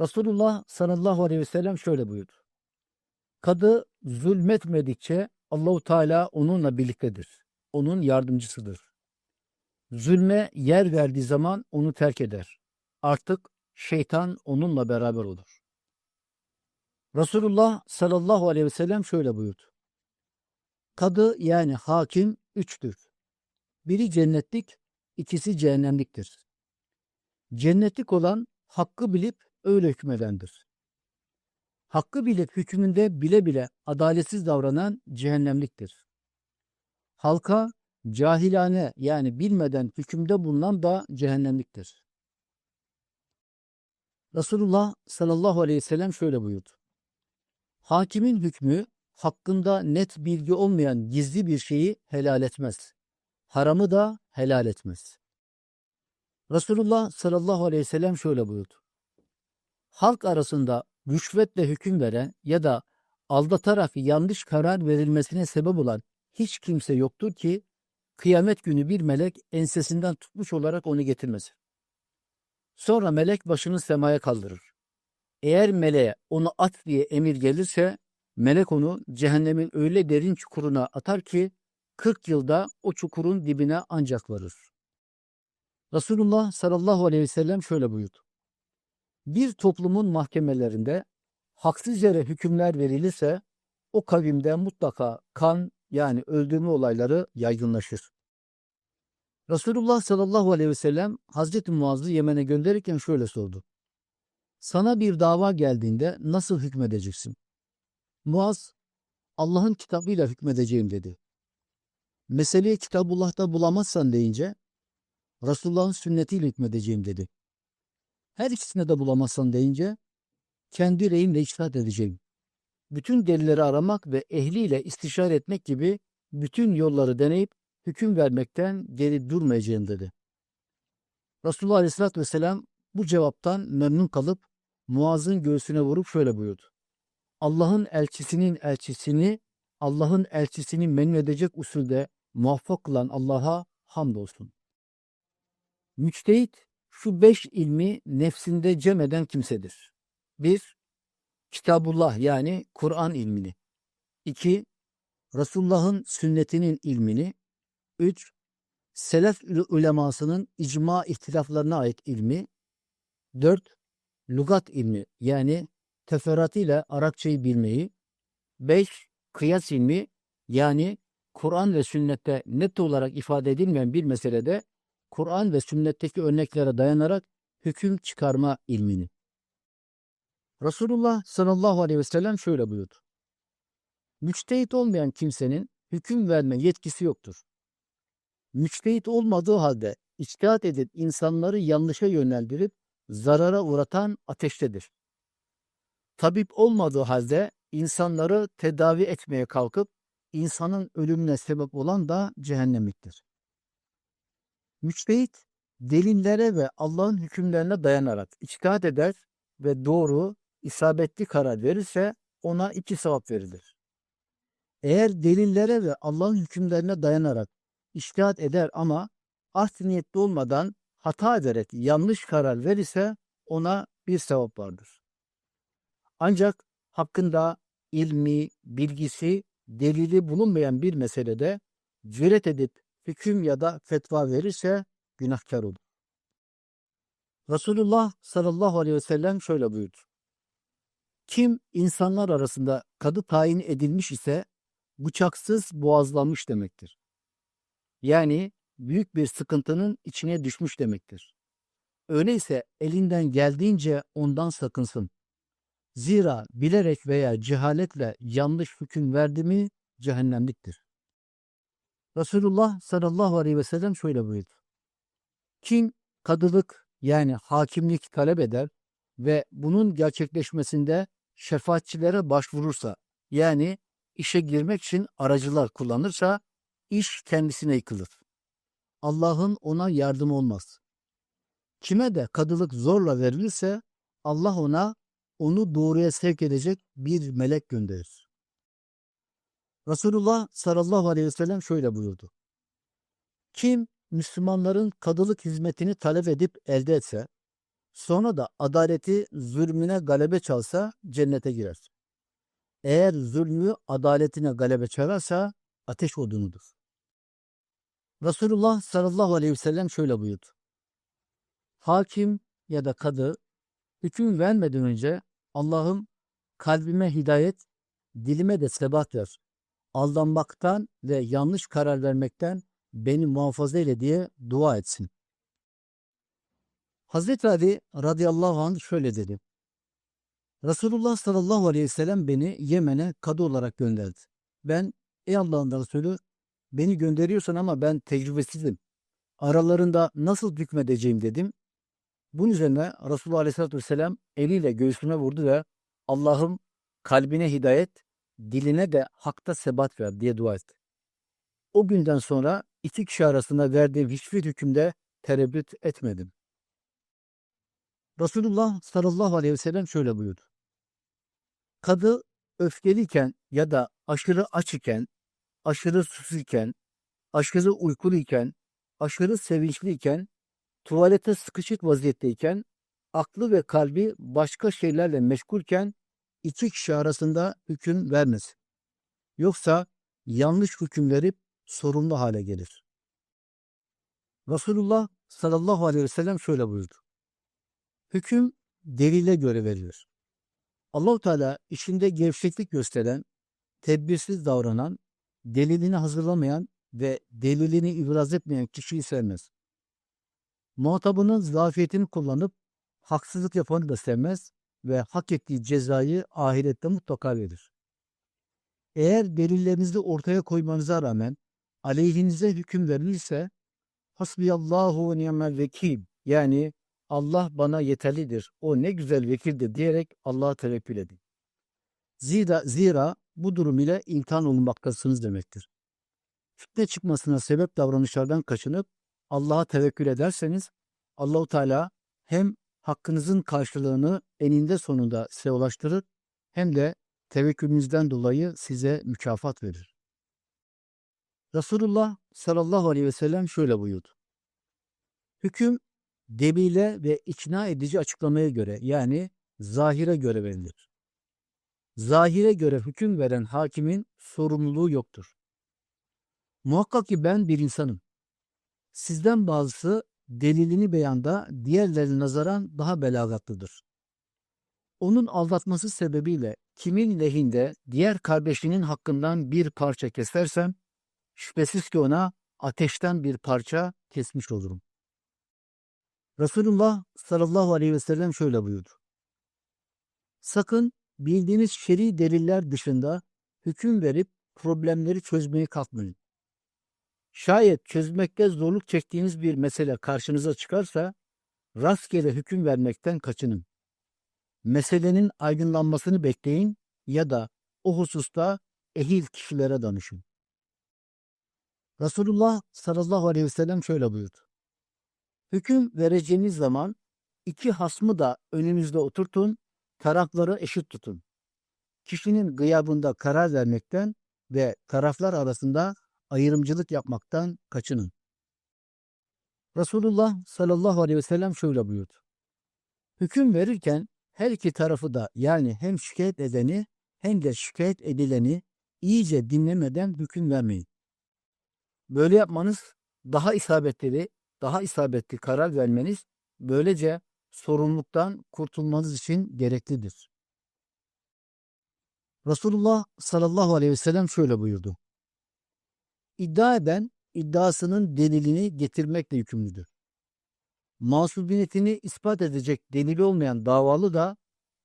Resulullah sallallahu aleyhi ve sellem şöyle buyurdu. Kadı zulmetmedikçe Allahu Teala onunla birliktedir. Onun yardımcısıdır. Zulme yer verdiği zaman onu terk eder. Artık şeytan onunla beraber olur. Resulullah sallallahu aleyhi ve sellem şöyle buyurdu. Kadı yani hakim üçtür. Biri cennetlik, ikisi cehennemliktir. Cennetlik olan hakkı bilip öyle hükmedendir. Hakkı bilip hükmünde bile bile adaletsiz davranan cehennemliktir. Halka cahilane yani bilmeden hükümde bulunan da cehennemliktir. Resulullah sallallahu aleyhi ve sellem şöyle buyurdu. Hakimin hükmü hakkında net bilgi olmayan gizli bir şeyi helal etmez. Haramı da helal etmez. Resulullah sallallahu aleyhi ve sellem şöyle buyurdu. Halk arasında rüşvetle hüküm veren ya da aldatarak yanlış karar verilmesine sebep olan hiç kimse yoktur ki kıyamet günü bir melek ensesinden tutmuş olarak onu getirmesin. Sonra melek başını semaya kaldırır. Eğer meleğe onu at diye emir gelirse melek onu cehennemin öyle derin çukuruna atar ki 40 yılda o çukurun dibine ancak varır. Resulullah sallallahu aleyhi ve sellem şöyle buyurdu. Bir toplumun mahkemelerinde haksız yere hükümler verilirse o kavimde mutlaka kan yani öldürme olayları yaygınlaşır. Resulullah sallallahu aleyhi ve sellem Hazreti Muaz'ı Yemen'e gönderirken şöyle sordu. Sana bir dava geldiğinde nasıl hükmedeceksin? Muaz, Allah'ın kitabıyla hükmedeceğim dedi. Meseleyi Kitabullah'ta bulamazsan deyince, Resulullah'ın sünnetiyle hükmedeceğim dedi. Her ikisine de bulamazsan deyince, kendi reyimle içtihat edeceğim. Bütün delilleri aramak ve ehliyle istişare etmek gibi bütün yolları deneyip hüküm vermekten geri durmayacağım dedi. Resulullah Aleyhisselatü Vesselam bu cevaptan memnun kalıp Muaz'ın göğsüne vurup şöyle buyurdu. Allah'ın elçisinin elçisini Allah'ın elçisini memnun edecek usulde muvaffak kılan Allah'a hamdolsun. Müçtehit şu beş ilmi nefsinde cem eden kimsedir. Bir, Kitabullah yani Kur'an ilmini. İki, Resulullah'ın sünnetinin ilmini. Üç, Selef ulemasının icma ihtilaflarına ait ilmi. Dört, Lugat ilmi yani teferruatıyla Arapçayı bilmeyi. Beş, Kıyas ilmi yani Kur'an ve sünnette net olarak ifade edilmeyen bir meselede Kur'an ve sünnetteki örneklere dayanarak hüküm çıkarma ilmini. Resulullah sallallahu aleyhi ve sellem şöyle buyurdu. Müçtehit olmayan kimsenin hüküm verme yetkisi yoktur. Müçtehit olmadığı halde içtihat edip insanları yanlışa yöneldirip zarara uğratan ateştedir. Tabip olmadığı halde insanları tedavi etmeye kalkıp insanın ölümüne sebep olan da cehennemliktir. Müçtehit delillere ve Allah'ın hükümlerine dayanarak içtihat eder ve doğru, isabetli karar verirse ona iki sevap verilir. Eğer delillere ve Allah'ın hükümlerine dayanarak içtihat eder ama art niyetli olmadan hata ederek yanlış karar verirse ona bir sevap vardır. Ancak hakkında ilmi, bilgisi, delili bulunmayan bir meselede cüret edip hüküm ya da fetva verirse günahkar olur. Resulullah sallallahu aleyhi ve sellem şöyle buyurdu. Kim insanlar arasında kadı tayin edilmiş ise bıçaksız boğazlanmış demektir. Yani büyük bir sıkıntının içine düşmüş demektir. Öyleyse elinden geldiğince ondan sakınsın. Zira bilerek veya cehaletle yanlış hüküm verdi mi cehennemliktir. Resulullah sallallahu aleyhi ve sellem şöyle buyurdu. Kim kadılık yani hakimlik talep eder ve bunun gerçekleşmesinde şefaatçilere başvurursa yani işe girmek için aracılar kullanırsa iş kendisine yıkılır. Allah'ın ona yardım olmaz. Kime de kadılık zorla verilirse Allah ona onu doğruya sevk edecek bir melek gönderir. Resulullah sallallahu aleyhi ve sellem şöyle buyurdu. Kim Müslümanların kadılık hizmetini talep edip elde etse Sonra da adaleti zulmüne galebe çalsa cennete girer. Eğer zulmü adaletine galebe çalarsa ateş odunudur. Resulullah sallallahu aleyhi ve sellem şöyle buyurdu. Hakim ya da kadı hüküm vermeden önce Allah'ım kalbime hidayet, dilime de sebat ver. Aldanmaktan ve yanlış karar vermekten beni muhafaza eyle diye dua etsin. Hazreti Ali radıyallahu anh şöyle dedi. Resulullah sallallahu aleyhi ve sellem beni Yemen'e kadı olarak gönderdi. Ben ey Allah'ın Resulü beni gönderiyorsun ama ben tecrübesizim. Aralarında nasıl hükmedeceğim dedim. Bunun üzerine Resulullah aleyhissalatü vesselam eliyle göğsüme vurdu ve Allah'ım kalbine hidayet, diline de hakta sebat ver diye dua etti. O günden sonra iki kişi arasında verdiğim hiçbir hükümde tereddüt etmedim. Resulullah sallallahu aleyhi ve sellem şöyle buyurdu. Kadı öfkeliyken ya da aşırı aç iken, aşırı susuz iken, aşırı uykuluyken, aşırı sevinçliyken, tuvalete sıkışık vaziyetteyken, aklı ve kalbi başka şeylerle meşgulken iki kişi arasında hüküm vermez. Yoksa yanlış hüküm verip sorumlu hale gelir. Resulullah sallallahu aleyhi ve sellem şöyle buyurdu. Hüküm delile göre verilir. Allahu Teala işinde gevşeklik gösteren, tedbirsiz davranan, delilini hazırlamayan ve delilini ibraz etmeyen kişiyi sevmez. Muhatabının zafiyetini kullanıp haksızlık yapanı da sevmez ve hak ettiği cezayı ahirette mutlaka verir. Eğer delillerinizi ortaya koymanıza rağmen aleyhinize hüküm verilirse hasbiyallahu ve ni'mel vekil yani Allah bana yeterlidir, o ne güzel vekildir diyerek Allah'a tevekkül edin. Zira, zira bu durum ile imtihan olunmaktasınız demektir. Fitne çıkmasına sebep davranışlardan kaçınıp Allah'a tevekkül ederseniz Allahu Teala hem hakkınızın karşılığını eninde sonunda size ulaştırır hem de tevekkülünüzden dolayı size mükafat verir. Resulullah sallallahu aleyhi ve sellem şöyle buyurdu. Hüküm debile ve ikna edici açıklamaya göre yani zahire göre verilir. Zahire göre hüküm veren hakimin sorumluluğu yoktur. Muhakkak ki ben bir insanım. Sizden bazısı delilini beyanda diğerlerine nazaran daha belagatlıdır. Onun aldatması sebebiyle kimin lehinde diğer kardeşinin hakkından bir parça kesersem, şüphesiz ki ona ateşten bir parça kesmiş olurum. Resulullah sallallahu aleyhi ve sellem şöyle buyurdu. Sakın bildiğiniz şer'i deliller dışında hüküm verip problemleri çözmeye kalkmayın. Şayet çözmekte zorluk çektiğiniz bir mesele karşınıza çıkarsa rastgele hüküm vermekten kaçının. Meselenin aydınlanmasını bekleyin ya da o hususta ehil kişilere danışın. Resulullah sallallahu aleyhi ve sellem şöyle buyurdu. Hüküm vereceğiniz zaman iki hasmı da önünüzde oturtun, tarafları eşit tutun. Kişinin gıyabında karar vermekten ve taraflar arasında ayrımcılık yapmaktan kaçının. Resulullah sallallahu aleyhi ve sellem şöyle buyurdu. Hüküm verirken her iki tarafı da yani hem şikayet edeni hem de şikayet edileni iyice dinlemeden hüküm vermeyin. Böyle yapmanız daha isabetli, daha isabetli karar vermeniz böylece sorumluluktan kurtulmanız için gereklidir. Resulullah sallallahu aleyhi ve sellem şöyle buyurdu. İddia eden iddiasının delilini getirmekle yükümlüdür. Masumiyetini ispat edecek delili olmayan davalı da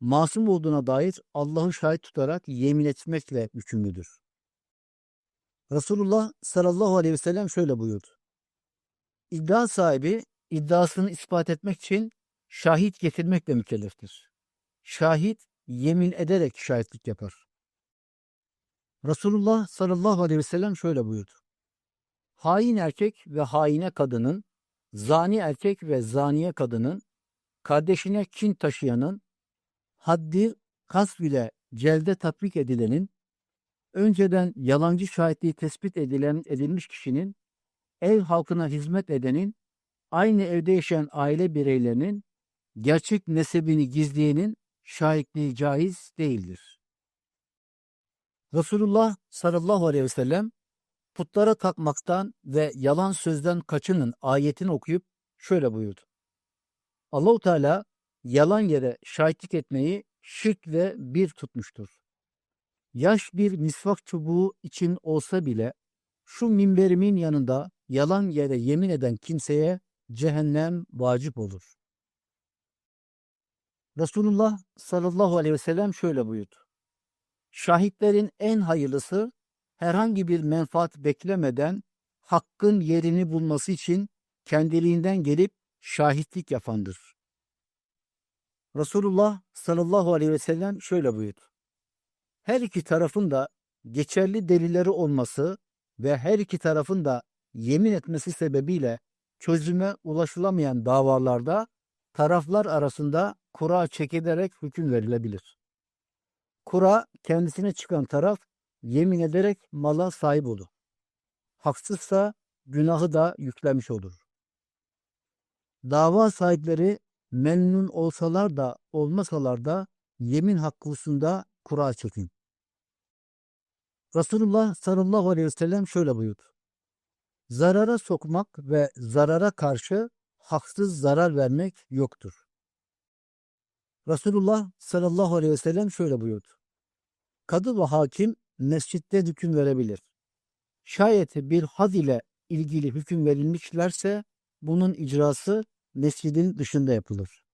masum olduğuna dair Allah'ı şahit tutarak yemin etmekle yükümlüdür. Resulullah sallallahu aleyhi ve sellem şöyle buyurdu. İddia sahibi iddiasını ispat etmek için şahit getirmekle mükelleftir. Şahit yemin ederek şahitlik yapar. Resulullah sallallahu aleyhi ve sellem şöyle buyurdu. Hain erkek ve haine kadının, zani erkek ve zaniye kadının, kardeşine kin taşıyanın, haddi kasb ile celde tatbik edilenin, önceden yalancı şahitliği tespit edilen edilmiş kişinin, ev halkına hizmet edenin, aynı evde yaşayan aile bireylerinin, gerçek nesebini gizleyenin şahitliği caiz değildir. Resulullah sallallahu aleyhi ve sellem putlara takmaktan ve yalan sözden kaçının ayetini okuyup şöyle buyurdu. Allahu Teala yalan yere şahitlik etmeyi şirk ve bir tutmuştur. Yaş bir misvak çubuğu için olsa bile şu minberimin yanında yalan yere yemin eden kimseye cehennem vacip olur. Resulullah sallallahu aleyhi ve sellem şöyle buyurdu. Şahitlerin en hayırlısı herhangi bir menfaat beklemeden hakkın yerini bulması için kendiliğinden gelip şahitlik yapandır. Resulullah sallallahu aleyhi ve sellem şöyle buyurdu. Her iki tarafın da geçerli delilleri olması ve her iki tarafın da yemin etmesi sebebiyle çözüme ulaşılamayan davalarda taraflar arasında kura çekilerek hüküm verilebilir. Kura kendisine çıkan taraf yemin ederek mala sahip olur. Haksızsa günahı da yüklemiş olur. Dava sahipleri memnun olsalar da olmasalar da yemin hakkı hususunda kura çekin. Resulullah sallallahu aleyhi ve sellem şöyle buyurdu. Zarara sokmak ve zarara karşı haksız zarar vermek yoktur. Resulullah sallallahu aleyhi ve sellem şöyle buyurdu. Kadı ve hakim mescitte hüküm verebilir. Şayet bir had ile ilgili hüküm verilmişlerse bunun icrası mescidin dışında yapılır.